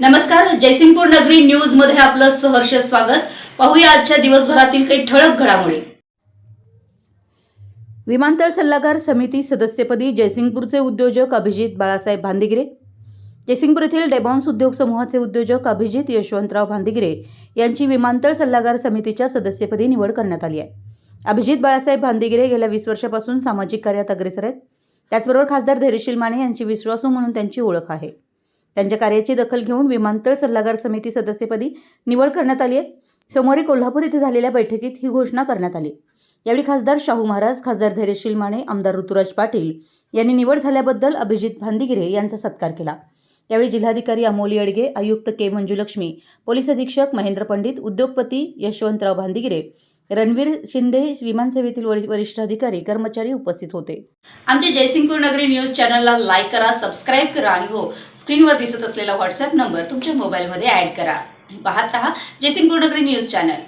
नमस्कार जयसिंगपूर नगरी न्यूजमध्ये आपलं सहर्ष स्वागत. पाहूया आजच्या दिवसभरातील काही ठळक घडामोडी. विमानतळ सल्लागार समिती सदस्यपदी जयसिंगपूरचे उद्योजक अभिजित बाळासाहेब भांदिगिरे जयसिंगपूर येथील डेबॉन्स उद्योग समूहाचे उद्योजक अभिजित यशवंतराव भांदिगिरे यांची विमानतळ सल्लागार समितीच्या सदस्यपदी निवड करण्यात आली आहे. अभिजित बाळासाहेब भांदिगिरे गेल्या वीस वर्षापासून सामाजिक कार्यात अग्रेसर आहेत. त्याचबरोबर खासदार धैर्यशील माने यांची विश्वासू म्हणून त्यांची ओळख आहे. त्यांच्या कार्याची दखल घेऊन विमानतळ सल्लागार समिती सदस्यपदी निवड करण्यात आली आहे. सोमवारी कोल्हापूर येथे झालेल्या बैठकीत ही घोषणा करण्यात आली. यावेळी खासदार शाहू महाराज खासदार धैर्यशील माने आमदार ऋतुराज पाटील यांनी निवड झाल्याबद्दल अभिजित भांदिगिरे यांचा सत्कार केला. यावेळी जिल्हाधिकारी अमोली अडगे आयुक्त के मंजुलक्ष्मी पोलीस अधीक्षक महेंद्र पंडित उद्योगपती यशवंतराव भांदिगिरे रणवीर शिंदे विमानसेवेतील वरिष्ठ अधिकारी कर्मचारी उपस्थित होते. आमच्या जयसिंगपूर नगरी न्यूज चॅनलला लाईक करा सबस्क्राईब करा आणि हो स्क्रीनवर दिसत असलेला व्हॉट्सअप नंबर तुमच्या मोबाईलमध्ये ऍड करा. पाहत रहा जयसिंगपूर नगरी न्यूज चॅनल.